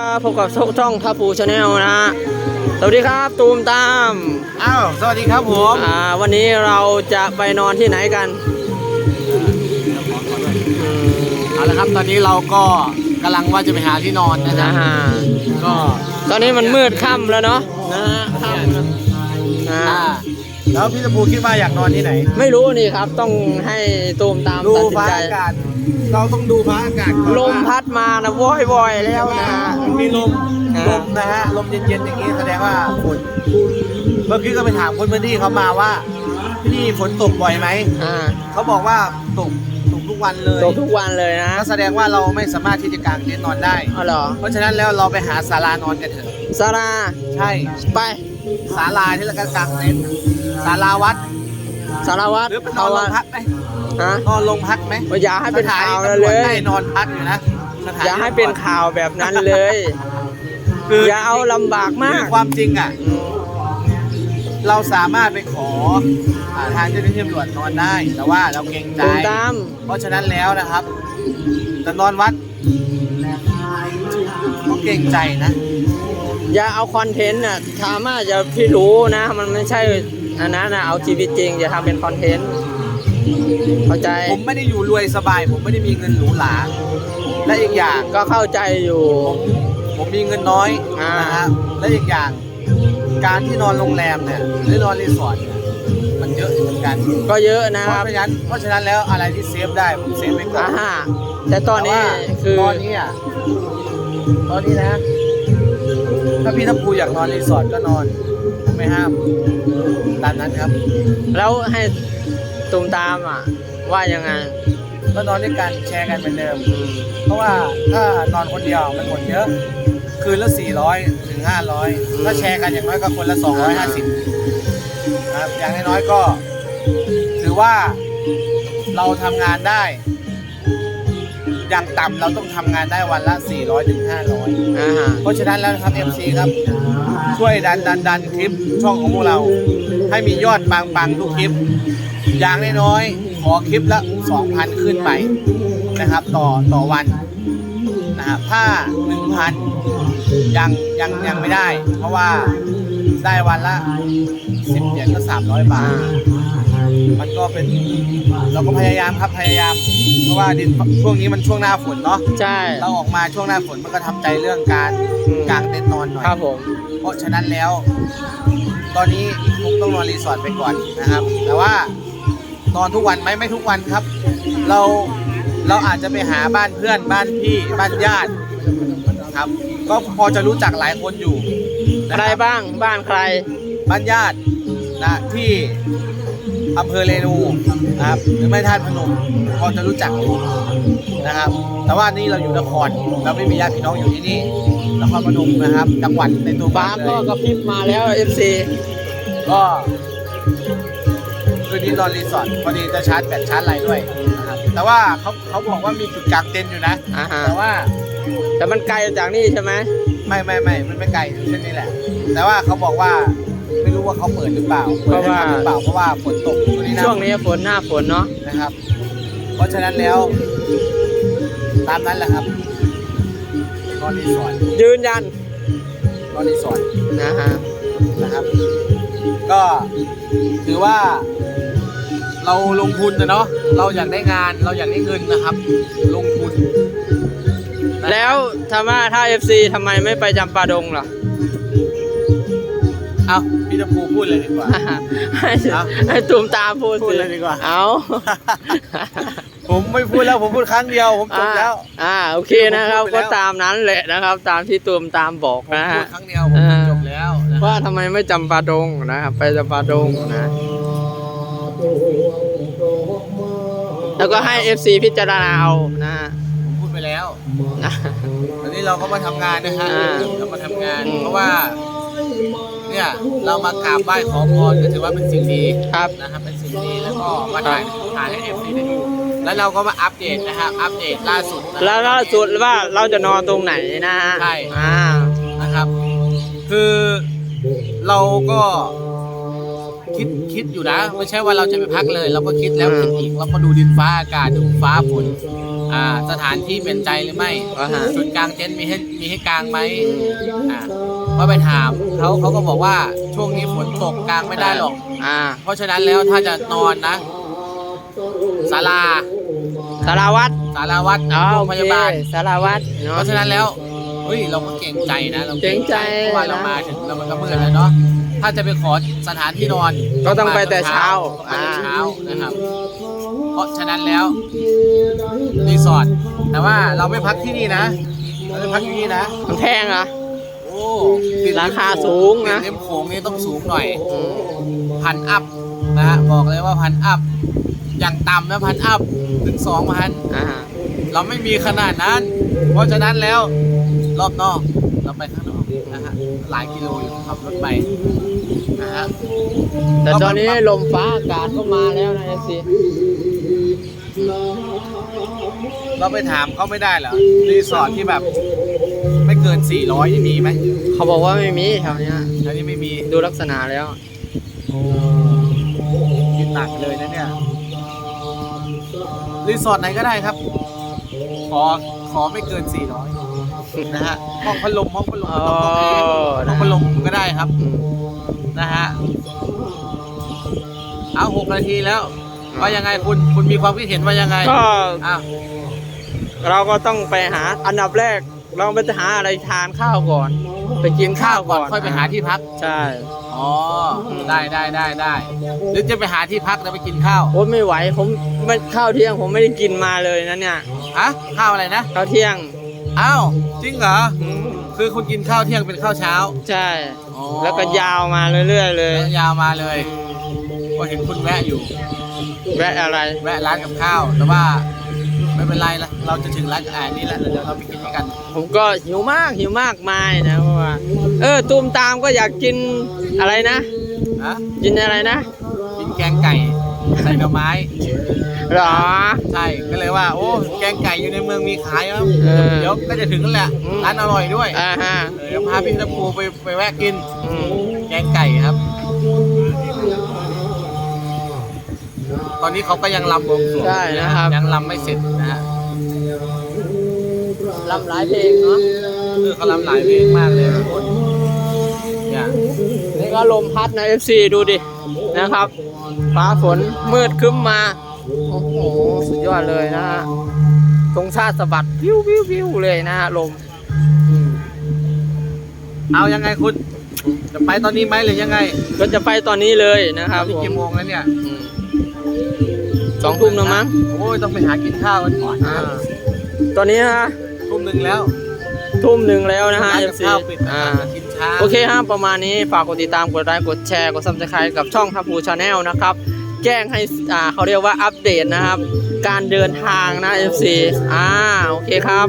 ครับพบกับช่องทัพปูชาแนลนะฮะ สวัสดีครับตูมตาม อ้าว สวัสดีครับผมอ่า วันนี้เราจะไปนอนที่ไหนกัน เอาละครับ ตอนนี้เราก็กำลังว่าจะไปหาที่นอนนะนะฮะ ฮะ ก็ตอนนี้มันมืดค่ำแล้วเนาะนะฮะค่ำแล้วอ่าอ่า แล้วพี่ตะพูคิดว่าอยากนอนที่ไหน ไม่รู้นี่ครับต้องให้ตูมตามดูตัดสินฟ้าใจ อากาศ เราต้องดูฟ้าอากาศก่อนลมว่าพัดมานะวอยวอยๆแล้วนะฮะมันมีลมอ่า ลมนะฮะลมเย็นๆอย่างนี้แสดงว่าฝนเมื่อกี้ก็ไปถามคนพื้นที่เขามาว่าที่นี่ฝนตกบ่อยไหม อ่า เขาบอกว่าตกตก ทุกวันเลยตกทุกวันเลยนะก็แสดงว่าเราไม่สามารถที่จะกางเต็นท์นอนได้เอาเหรอเพราะฉะนั้นแล้วเราไปหาศาลานอนกันเถอะซาราใช่ไปศาลาที่เรากางเต็นท์ศาลาวัดสารวัตรหรือไปนอนโรงพักไหมฮะนอนโรงพักไหมอย่าให้เป็นข่าวสถเลตำรจยให้นอนพักอยู่นะสถอย่าให้เป็นข่าวแบบนั้นเลยคืออย่าเอาลำบากมาคืกอความจริงอะ เราสามารถไปขออ่าทางเจ้าหน้าที่ตำรวจนอนได้ แต่ว่าเราเกรงใจตูมตาม เพราะฉะนั้นแล้วนะครับจะนอนวัดก็เกรงใจนะอย่าเอาคอนเทนต์น่ะสามารถจะพี่รู้นะ มันไม่ใช่อันนั้นนะเอาชีวิตจริงอย่าทำเป็นคอนเทนต์เข้าใจผมไม่ได้อยู่รวยสบาย ผมไม่ได้มีเงินหรูหราและอีกอย่างก็เข้าใจอยู่ ผมผมมีเงินน้อยอ่าน นะครับและอีกอย่าง การที่นอนโรงแรมเนี่ยหรือนอนรีสอร์ทเนี่ยมันเยอะเหมือนกันก็เยอะนะเพคราะรับฉะนั้นเพราะฉะนั้นแล้วอะไรที่เซฟได้ผมเซฟไปก่ออ่านฮะแต่ตอนนี้ว่าคือตอนนี้อะตอนนี้นะ ถ้าพี่ทัพภูอยากนอนรีสอร์ทก็นอนผมไม่ห้ามตามนั้นครับ แล้วให้ตูมตามอะ ว่ายังไงก็นอนด้วยกันแชร์กันเหมือนเดิมอืมเพราะว่าถ้านอนคนเดียวมันหมดเยอะ คืนละ 400 ถึง 500ถ้าแชร์กันอย่างน้อยก็คนละ 250ครับอย่างน้อยๆก็ ถือว่าเราทำงานได้ อย่างต่ำเราต้องทำงานได้วันละ 400 ถึง 500อ่าฮะเพราะฉะนั้นแล้วนะครับ MC ครับ ช่วยดันดันดันคลิปช่องของพวกเรา ให้มียอดปังๆทุกคลิป อย่างน้อยๆขอคลิปละ 2,000 ขึ้นไปนะครับ ต่อต่อวันนะครับถ้า 1,000 ยังยังยังไม่ได้ เพราะว่าได้วันละ10เหรียญก็300บาอ่าท มันก็เป็นเราก็พยายามครับพยายาม เพราะว่าดินช่วงนี้มันช่วงหน้าฝนเนาะใช่ เราออกมาช่วงหน้าฝนมันก็ทำใจเรื่องการอืมกางเต็นท์นอนหน่อยครับผม เพราะฉะนั้นแล้ว ตอนนี้คงต้องนอนรีสอร์ทไปก่อนนะครับ แต่ว่านอนทุกวันไหมไม่ทุกวันครับ เราเราอาจจะไปหาบ้านเพื่อนบ้านพี่บ้านญาติ ครับ ก็พอจะรู้จักหลายคนอยู่นะใครครับบ้างบ้านใคร บ้านญาตินะที่อำเภอเรนูนะครับหรือไม่ท่าตุพนมพอจะรู้จักอยู่นะครับ แต่ว่านี่เราอยู่นครเราไม่มีญาติพี่น้องอยู่ที่นี่นครพนมนะครับ จังหวัดในตัวฟ้าบ้านเลก็ยกระพริบมาแล้ว FC ก็คืนนี้นอนรีสอร์ทพอดีจะชาร์จแบตชาร์จอะไรด้วยนะครับแต่ว่าเขาเขาบอกว่ามีจุดกางเต็นท์อยู่นะ อ่าฮะแต่ว่า แต่มันไกลจากนี่ใช่ไหมไม่ไม่ไม่มันไม่ไกลเช่นนี้แหละ แต่ว่าเขาบอกว่าไม่รู้ว่าเขาเปิดหรือเปล่าเปิดให้ทำหรือเปล่าเพราะว่าฝนตกช่วงนี้นะช่วงนี้ฝนหน้าฝนเนาะนะครับ เพราะฉะนั้นแล้ว ตามนั้นแหละครับนอนรีสอร์ทยืนยันนอนรีสอร์ทนะฮะนะครับ ก็ถือว่า เราลงทุนนะเนาะเราอยากได้งานเราอยากได้เงินนะครับ ลงทุนนะครับ แล้วทำไมถ้า FC ทำไมไม่ไปจำปาดงล่ะเอาพี่ตะพูพูดเลยดีกว่า ให้เอาให้ตูมตามพูดพูดสิเลยดีกว่า เอาผมไม่พูดแล้วผมพูดครั้งเดียวผมจบแล้ว อ่าโอเคนะครับผมพูดไปแล้ก็วตามนั้นแหละนะครับ ตามที่ตูมตามบอกผมนะพูฮะดครั้งเดียวผมอ่าจบแล้วนะว่าทำไมไม่จำปาดงนะครับไปจำปาดงนะแล้วก็ให้ FC พิจารณาเอานะฮะผมพูดไป แล้วนะตอนนี้เราก็มาทำงานนะฮะอ่าเรามาทำงานอืมเพราะว่า เนี่ยเรามากราบไหว้ขอพรก็ถือว่าเป็นสิ่งดีครับนะครับเป็นสิ่งดีแล้วก็มาถ่ายถ่ายให้เอฟซีได้ดูแล้วเราก็มาอัปเดตนะครับ อัปเดตล่าสุดนะครับแล้วล่าสุดว่าเราจะนอนตรงไหนนะฮะใช่อ่านะครับ คือเราก็ คิดคิดอยู่นะ ไม่ใช่ว่าเราจะไปพักเลย เราก็คิดแล้วคิดอีกเราก็ดูดินฟ้าอากาศดูฟ้าฝนอ่าสถานที่เป็นใจหรือไม่อ่าฮะ จุดกลางเต็นท์มีให้มีให้กลางไหมอ่าพอไปถามเขาเขาก็บอกว่าช่วงนี้ฝนตกกลางไม่ได้หรอก อ่าเพราะฉะนั้นแล้วถ้าจะนอนนะศาลาสารวัตรศาลาวัดอ๋อโรโองพเคยาบาล สารวัตรเพเนาะ ราะฉะนั้นแล้วเฮ้ยเราก็เก่งใจนะเราเกรงใจเพราะว่าเรานะมาถึงแล้วมันก็มืดแล้วเนาะ ถ้าจะไปขอสถานที่นอนก็ต้องไปแต่เช้าไปแต่เช้านะครับ เพราะฉะนั้นแล้วรีสอร์ทแต่ว่าเราไม่พักที่นี่นะเราจะพักที่นี่นะมันแพงเหรอโอ้ติดราคาสูงนะ ติดริมโขงนี่ต้องสูงหน่อยพันอัพนะฮะบอกเลยว่าพันอัพอย่างต่ำนะพันอัพถึงสองพันอ่าเราไม่มีขนาดนั้น เพราะฉะนั้นแล้วรอบนอกเราไปข้างนอกนะฮะหลายกิโลอยู่ขับรถไป นะฮะแต่ตอนนี้ลมฟ้าอากาศก็มาแล้วนะเอฟซีเราไปถามเขาไม่ได้เหรอรีสอร์ทที่แบบ ไม่เกิน 400นี่มีไหมเขาบอกว่าไม่มีแถวเนี้ยอันนี้ไม่มีดูลักษณะแล้วคิดหนักเลยนะเนี่ยรีสอร์ทไหนก็ได้ครับ ขอขอไม่เกิน 400นะฮะห้องพัดลมห้องพัดลมอ๋อห้องพัดลมก็ได้ครับอืม นะฮะเอาหกนาทีแล้ว ว่ายังไงคุณคุณมีความคิดเห็นว่ายังไงก็อ้าวเราก็ต้องไปหาอันดับแรก เราไปหาอะไรทานข้าวก่อน ไปกินข้าวก่อนค่อยไปหาที่พัก ใช่อ๋อ ได้ได้ได้ได้หรือจะไปหาที่พักแล้วไปกินข้าวโอ้ไม่ไหวผมไม่ข้าวเที่ยงผมไม่ได้กินมาเลยนะเนี่ยฮะข้าวอะไรนะข้าวเที่ยงอ้าวจริงเหรอ อืมคือคุณกินข้าวเที่ยงเป็นข้าวเช้า ใช่ อ๋อแล้วก็ยาวมาเรื่อยๆเลย แล้วยาวมาเลยก็เห็นคุณแวะอยู่ แวะอะไร แวะร้านกับข้าว แต่ว่าไม่เป็นไรละเราจะถึงร้านอาหารนี้แล้วเดี๋ยวเราไปกินด้วยกัน ผมก็หิวมากหิวมากมายนะเพราะว่า เออตูมตามก็อยากกินอะไรนะ ฮะ กินอะไรนะ กินแกงไก่ ใส่หน่อไม้ หรอ ใช่ ก็เลยว่า โอ้ แกงไก่อยู่ในเมืองมีขายครับเออ เดี๋ยวก็จะถึงนั่นแหละอืมร้านอร่อยด้วย อ่าฮะ เออเดี๋ยวพาพี่ตะปูไปไปแวะกิน อืม แกงไก่ครับ ตอนนี้เขาก็ยังลำวงสรวงได้นะครับ ยังลำไม่เสร็จนะฮะลำหลายเพลงเนาะเออเขาลำหลายเพลงมากเลยทุกคนเนี่ย นี่ก็ลมพัดนะ FC ดูดินะครับ ฟ้าฝนมืดครึ้มมา โอ้โห สุดยอดเลยนะฮะธงชาติสะบัดวิววิววิวเลยนะฮะลมอืมเอายังไงคุณ จะไปตอนนี้ไหมหรือยังไงก็จะไปตอนนี้เลยนะครับนี่ผมกี่โมงแล้วเนี่ยอืมสองทุ่มแล้วมั้ง โอ้ยต้องไปหากินข้าวกันก่อนอ่า ตอนนี้นะทุ่มหนึ่งแล้ว ทุ่มหนึ่งแล้วนะฮะร้านกับ FC ข้าวปิดนะอ่ากินช้าโอเคฮะประมาณนี้ฝากกดติดตามกดไลค์กดแชร์กดซับสไครต์กับช่องทัพพูชาแนลนะครับ แจ้งให้อ่าเขาเรียกว่าอัปเดตนะครับ การเดินทางนะ FC อ่าโอเคครับ